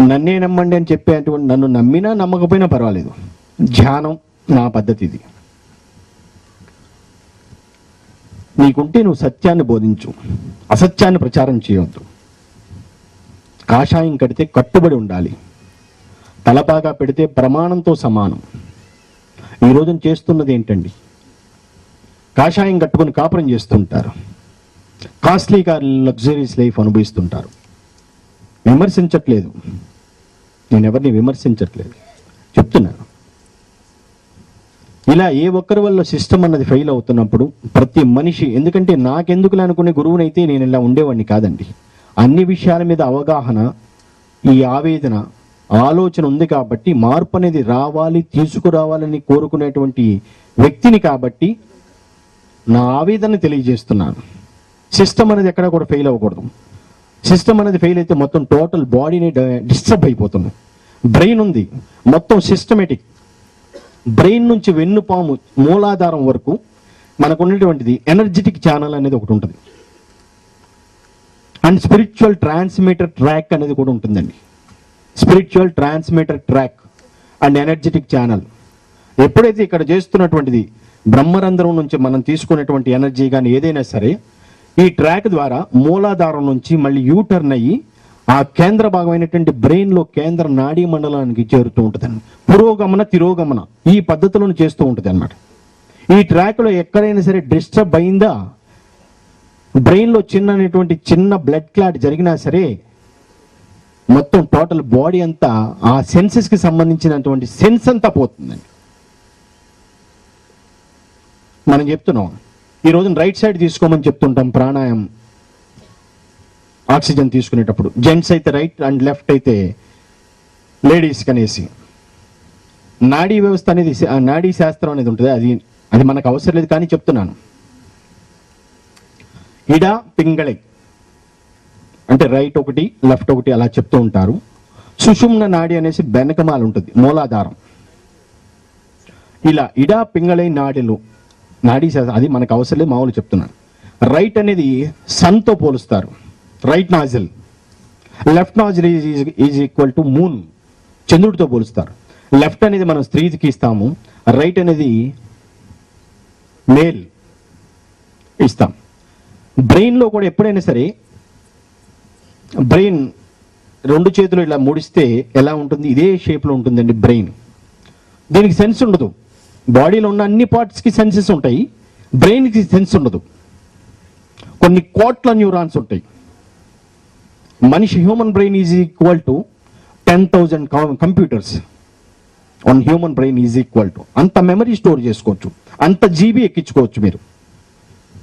నన్నే నమ్మండి అని చెప్పేటువంటి నన్ను నమ్మినా నమ్మకపోయినా పర్వాలేదు. ధ్యానం నా పద్ధతి ఇది. నీకుంటే నువ్వు సత్యాన్ని బోధించు. అసత్యాన్ని ప్రచారం చేయవద్దు కాషాయం కడితే కట్టుబడి ఉండాలి. తలపాగా పెడితే ప్రమాణంతో సమానం. ఈ రోజున చేస్తున్నది ఏంటండి? కాషాయం కట్టుకొని కాపురం చేస్తుంటారు. కాస్ట్లీ కార్ లగ్జరీస్ లైఫ్ అనుభవిస్తుంటారు. విమర్శించట్లేదు. నేను ఎవరిని విమర్శించట్లేదు. చెప్తున్నాను ఇలా ఏ ఒక్కరి వల్ల సిస్టమ్ అన్నది ఫెయిల్ అవుతున్నప్పుడు ప్రతి మనిషి ఎందుకంటే నాకెందుకులే అనుకునే గురువునైతే నేను ఇలా ఉండేవాడిని కాదండి. అన్ని విషయాల మీద అవగాహన ఈ ఆవేదన ఆలోచన ఉంది కాబట్టి మార్పు అనేది రావాలి తీసుకురావాలని కోరుకునేటువంటి వ్యక్తిని కాబట్టి నా ఆవేదన తెలియజేస్తున్నాను. సిస్టమ్ అనేది ఎక్కడ కూడా ఫెయిల్ అవ్వకూడదు. సిస్టమ్ అనేది ఫెయిల్ అయితే మొత్తం టోటల్ బాడీని డిస్టర్బ్ అయిపోతుంది. బ్రెయిన్ ఉంది. మొత్తం సిస్టమేటిక్ బ్రెయిన్ నుంచి వెన్నుపాము మూలాధారం వరకు మనకు ఉన్నటువంటిది ఎనర్జెటిక్ ఛానల్ అనేది ఒకటి ఉంటుంది. అండ్ స్పిరిచువల్ ట్రాన్స్మిటర్ ట్రాక్ అనేది కూడా ఉంటుందండి. Spiritual transmitter track and energetic channel ఎప్పుడైతే ఇక్కడ చేస్తున్నటువంటిది బ్రహ్మరంధ్రం నుంచి మనం తీసుకునేటువంటి ఎనర్జీ కానీ ఏదైనా సరే ఈ ట్రాక్ ద్వారా మూలాధారం నుంచి మళ్ళీ యూటర్న్ అయ్యి ఆ కేంద్ర భాగమైనటువంటి బ్రెయిన్లో కేంద్ర నాడీ మండలానికి చేరుతూ ఉంటుందండి పురోగమన తిరోగమన ఈ పద్ధతులను చేస్తూ ఉంటుంది అన్నమాట ఈ ట్రాక్లో ఎక్కడైనా సరే డిస్టర్బ్ అయిందా బ్రెయిన్లో చిన్న అనేటువంటి చిన్న బ్లడ్ క్లాట్ జరిగినా సరే మొత్తం టోటల్ బాడీ అంతా ఆ సెన్సెస్కి సంబంధించినటువంటి సెన్స్ అంతా పోతుందండి. మనం చెప్తున్నాం. ఈ రోజున రైట్ సైడ్ తీసుకోమని చెప్తుంటాం ప్రాణాయామం ఆక్సిజన్ తీసుకునేటప్పుడు. జెంట్స్ అయితే రైట్ అండ్ లెఫ్ట్ అయితే లేడీస్ కనేసి నాడీ వ్యవస్థ అనేది నాడీ శాస్త్రం అనేది ఉంటుంది. అది అది మనకు అవసరం లేదు కానీ చెప్తున్నాను. ఇడ పింగళై. అంటే రైట్ ఒకటి లెఫ్ట్ ఒకటి అలా చెప్తూ ఉంటారు. సుషుమ్న నాడి అనేసి బెనకమాలు ఉంటుంది. మూలాధారం. ఇలా ఇడా పింగళై నాడిలు నాడీ శాస్త్రం అది మనకు అవసరం లేదు మామూలు చెప్తున్నాను రైట్ అనేది సన్తో పోలుస్తారు. Right nasal left nasal is is equal to moon చంద్రుడితో పోలుస్తారు. లెఫ్ట్ అనేది మనం స్త్రీకి ఇస్తాము. రైట్ అనేది మేల్ ఇస్తాం. బ్రెయిన్లో కూడా ఎప్పుడైనా సరే బ్రెయిన్ రెండు చేతులు ఇలా ముడిస్తే ఎలా ఉంటుంది? ఇదే షేప్లో ఉంటుందండి బ్రెయిన్ దీనికి సెన్స్ ఉండదు. బాడీలో ఉన్న అన్ని పార్ట్స్కి సెన్సెస్ ఉంటాయి బ్రెయిన్కి సెన్స్ ఉండదు. కొన్ని కోట్ల న్యూరాన్స్ ఉంటాయి. మనిషి human brain is equal to ten thousand computers. One human brain is equal to. అంత మెమరీ స్టోర్ చేసుకోవచ్చు. అంత జీబీ ఎక్కించుకోవచ్చు మీరు.